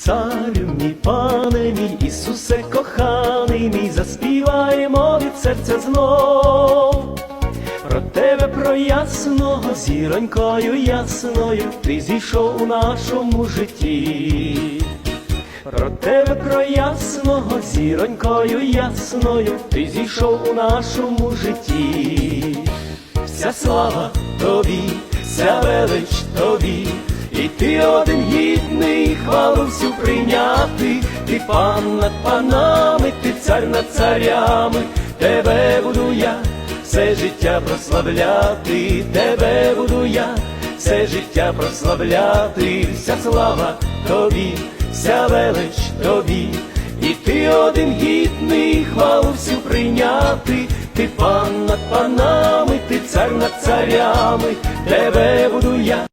Царю мій пане мій, Ісусе коханий мій, заспіваємо від серця знов. Про тебе, про ясного, зіронькою ясною, ти зійшов у нашому житті. Про тебе, про ясного, зіронькою ясною, ти зійшов у нашому житті. Вся слава тобі, вся велич тобі, і ти один ти пан над панами, ти цар над царями, тебе буду я все життя прославляти, тебе буду я все життя прославляти, вся слава тобі, вся велич тобі, і ти один гідний, хвалу всю прийняти, ти пан над панами, ти цар над царями, тебе буду я.